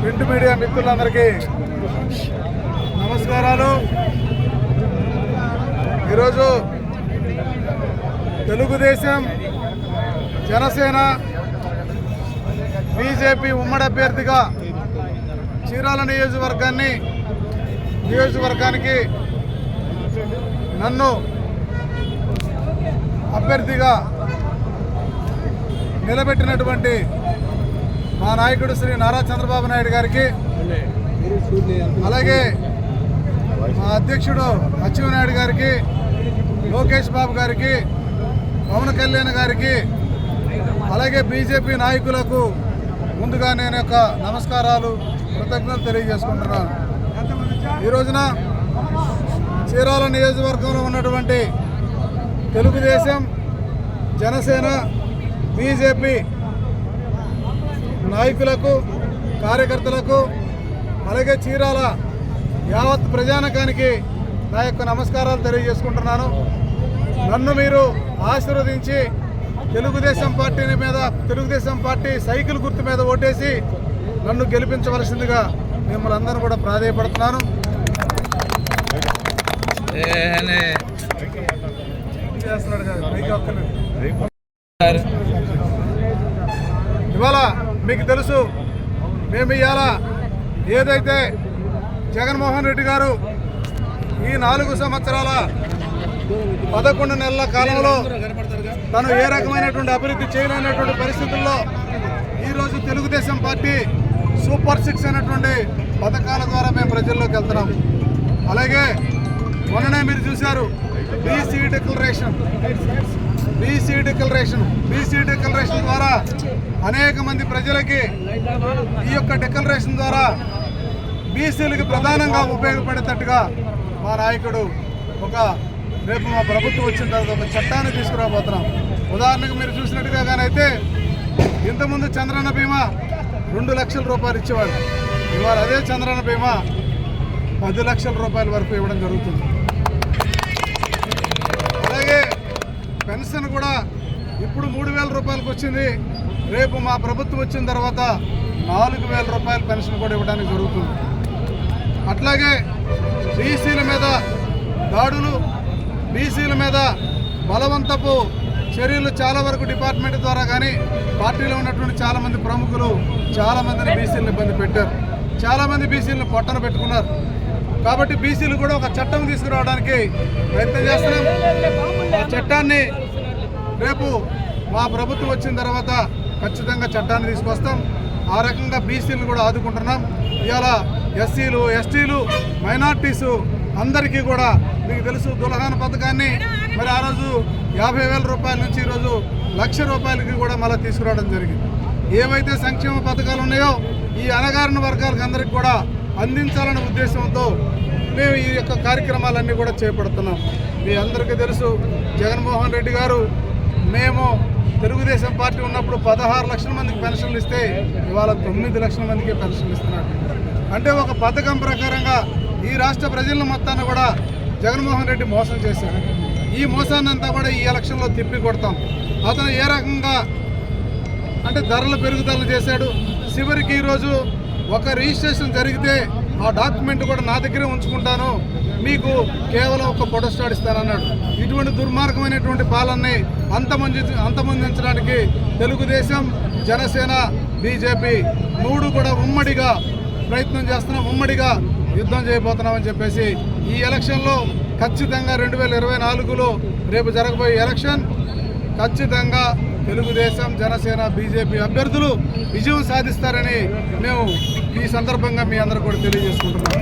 Print media మిత్రులందరికీ నమస్కారాలు. ఈరోజు తెలుగుదేశం జనసేన బీజేపీ ఉమ్మడి అభ్యర్థిగా చీరాల నియోజకవర్గాన్ని నియోజకవర్గానికి నన్ను అభ్యర్థిగా నిలబెట్టినటువంటి మా నాయకుడు శ్రీ నారా చంద్రబాబు నాయుడు గారికి అలాగే మా అధ్యక్షుడు నాయుడు గారికి లోకేష్ బాబు గారికి పవన్ కళ్యాణ్ గారికి అలాగే బీజేపీ నాయకులకు ముందుగా నేను యొక్క నమస్కారాలు కృతజ్ఞతలు తెలియజేసుకుంటున్నాను. ఈ రోజున చీరాల నియోజకవర్గంలో ఉన్నటువంటి తెలుగుదేశం జనసేన బీజేపీ నాయకులకు కార్యకర్తలకు అలాగే చీరాల యావత్ ప్రజానకానికి నా యొక్క నమస్కారాలు తెలియజేసుకుంటున్నాను. నన్ను మీరు ఆశీర్వదించి తెలుగుదేశం పార్టీని మీద తెలుగుదేశం పార్టీ సైకిల్ గుర్తు మీద ఓటేసి నన్ను గెలిపించవలసిందిగా మిమ్మల్ని అందరూ కూడా ప్రాధాయపడుతున్నాను. ఇవాళ మీకు తెలుసు మేము ఇవాళ ఏదైతే జగన్మోహన్ రెడ్డి గారు ఈ నాలుగు సంవత్సరాల పదకొండు నెలల కాలంలో తను ఏ రకమైనటువంటి అభివృద్ధి చేయలేనటువంటి పరిస్థితుల్లో ఈరోజు తెలుగుదేశం పార్టీ సూపర్ సిక్స్ అనేటువంటి పథకాల ద్వారా మేము ప్రజల్లోకి వెళ్తున్నాము అలాగే మొన్ననే మీరు చూశారు BC declaration. BC declaration BC declaration ద్వారా అనేక మంది ప్రజలకి ఈ యొక్క డిక్లరేషన్ ద్వారా బీసీలకు ప్రధానంగా ఉపయోగపడేటట్టుగా మా నాయకుడు ఒక రేపు మా ప్రభుత్వం వచ్చిన తర్వాత ఒక చట్టాన్ని తీసుకురాబోతున్నాం. ఉదాహరణకు మీరు చూసినట్టుగా కానైతే ఇంతకుముందు చంద్రన్న బీమా రెండు లక్షల రూపాయలు ఇచ్చేవాడు ఇవాళ అదే చంద్రన్న బీమా పది లక్షల రూపాయల వరకు ఇవ్వడం జరుగుతుంది. పెన్షన్ కూడా ఇప్పుడు మూడు వేల రూపాయలకు వచ్చింది. రేపు మా ప్రభుత్వం వచ్చిన తర్వాత నాలుగు వేల రూపాయల పెన్షన్ కూడా ఇవ్వడానికి జరుగుతుంది. అట్లాగే బీసీల మీద దాడులు బీసీల మీద బలవంతపు చర్యలు చాలా వరకు డిపార్ట్మెంట్ ద్వారా కానీ పార్టీలో ఉన్నటువంటి చాలామంది ప్రముఖులు చాలామందిని బీసీలను ఇబ్బంది పెట్టారు. చాలామంది బీసీలను పొట్టన పెట్టుకున్నారు. కాబట్టి బీసీలు కూడా ఒక చట్టం తీసుకురావడానికి ప్రయత్నం చేస్తున్నాం. చట్టాన్ని రేపు మా ప్రభుత్వం వచ్చిన తర్వాత ఖచ్చితంగా చట్టాన్ని తీసుకొస్తాం. ఆ రకంగా బీసీలు కూడా ఆదుకుంటున్నాం. ఇవాళ ఎస్సీలు ఎస్టీలు మైనార్టీసు అందరికీ కూడా మీకు తెలుసు దులహాన పథకాన్ని మరి ఆ రోజు యాభై వేల రూపాయల నుంచి ఈరోజు లక్ష రూపాయలకి కూడా మళ్ళీ తీసుకురావడం జరిగింది. ఏవైతే సంక్షేమ పథకాలు ఉన్నాయో ఈ అనగారిన వర్గాలకు అందరికీ కూడా అందించాలనే ఉద్దేశంతో మేము ఈ యొక్క కార్యక్రమాలన్నీ కూడా చేపడుతున్నాం. మీ అందరికీ తెలుసు జగన్మోహన్ రెడ్డి గారు మేము తెలుగుదేశం పార్టీ ఉన్నప్పుడు పదహారు లక్షల మందికి పెన్షన్లు ఇస్తే ఇవాళ తొమ్మిది లక్షల మందికి పెన్షన్లు ఇస్తున్నారు. అంటే ఒక పథకం ప్రకారంగా ఈ రాష్ట్ర ప్రజలను మొత్తాన్ని కూడా జగన్మోహన్ రెడ్డి మోసం చేశారు ఈ మోసాన్ని అంతా కూడా ఈ ఎలక్షన్లో తిప్పి కొడతాం. అతను ఏ రకంగా అంటే ధరల పెరుగుదల చేశాడు. చివరికి ఈరోజు ఒక రిజిస్ట్రేషన్ జరిగితే ఆ డాక్యుమెంట్ కూడా నా దగ్గరే ఉంచుకుంటాను. మీకు కేవలం ఒక ఫోటోస్టాట్ ఇస్తానన్నాడు. ఇటువంటి దుర్మార్గమైనటువంటి పాలనని అంతమంది అంతమందించడానికి తెలుగుదేశం జనసేన బీజేపీ మూడు కూడా ఉమ్మడిగా ప్రయత్నం చేస్తున్నాం. ఉమ్మడిగా యుద్ధం చేయబోతున్నామని చెప్పేసి ఈ ఎలక్షన్లో ఖచ్చితంగా రెండు వేల ఇరవై నాలుగులో రేపు జరగబోయే ఎలక్షన్ ఖచ్చితంగా తెలుగుదేశం జనసేన బీజేపీ అభ్యర్థులు విజయం సాధిస్తారని మేము ఈ సందర్భంగా మీ అందరూ కూడా తెలియజేసుకుంటున్నాం.